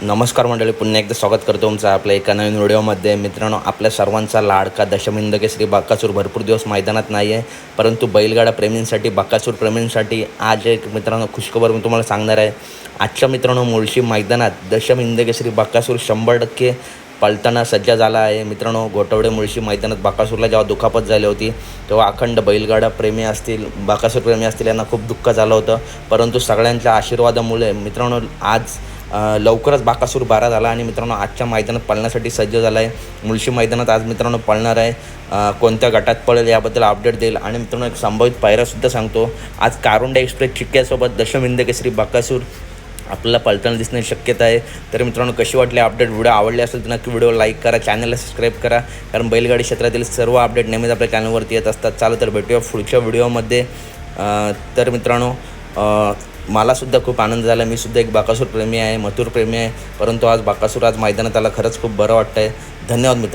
नमस्कार मंडळी पुन्हा एकदा स्वागत करतो तुमचं आपल्या एका नवीन व्हिडिओमध्ये. मित्रांनो आपल्या सर्वांचा लाडका दशमिंद केसरी बाकासूर भरपूर दिवस मैदानात नाही आहे परंतु बैलगाडा प्रेमींसाठी बाकासूर प्रेमींसाठी आज एक मित्रांनो खुशखबर मी तुम्हाला सांगणार आहे. आजच्या मित्रांनो मुळशी मैदानात दशमिंद केसरी बाकासूर शंभर टक्के पलताना सज्ज झाला आहे. मित्रांनो घोटवडे मुळशी मैदानात बाकासूरला जेव्हा दुखापत झाली होती तेव्हा अखंड बैलगाडा प्रेमी असतील बाकासूर प्रेमी असतील यांना खूप दुःख झालं होतं. परंतु सगळ्यांच्या आशीर्वादामुळे मित्रांनो आज लवकरच बाकासूर बारा झाला आणि मित्रांनो आजच्या मैदानात पळण्यासाठी सज्ज झाला आहे मुळशी मैदानात आज मित्रांनो पळणार आहे. कोणत्या गटात पळेल याबद्दल अपडेट देईल. आणि मित्रांनो एक संभावित पायरासुद्धा सांगतो. आज कारुंडा एक्सप्रेस चिक्क्यासोबत दशमिंद केसरी बाकासूर आपल्याला पलताना दिसण्याची शक्यता आहे. तर मित्रांनो कशी वाटली अपडेट व्हिडिओ आवडले असेल तर नक्की व्हिडिओ लाईक करा. चॅनलला सबस्क्राईब करा. कारण बैलगाडी क्षेत्रातील सर्व अपडेट नेहमीच आपल्या चॅनलवरती येत असतात. चालू तर भेटूया पुढच्या व्हिडिओमध्ये तर मित्रांनो मलासुद्धा खूप आनंद झाला. मी सुद्धा एक बाकासूर प्रेमी आहे मथुर प्रेमी आहे. परंतु आज बाकासूर आज मैदानात आला खरंच खूप बरं वाटतं आहे धन्यवाद मित्र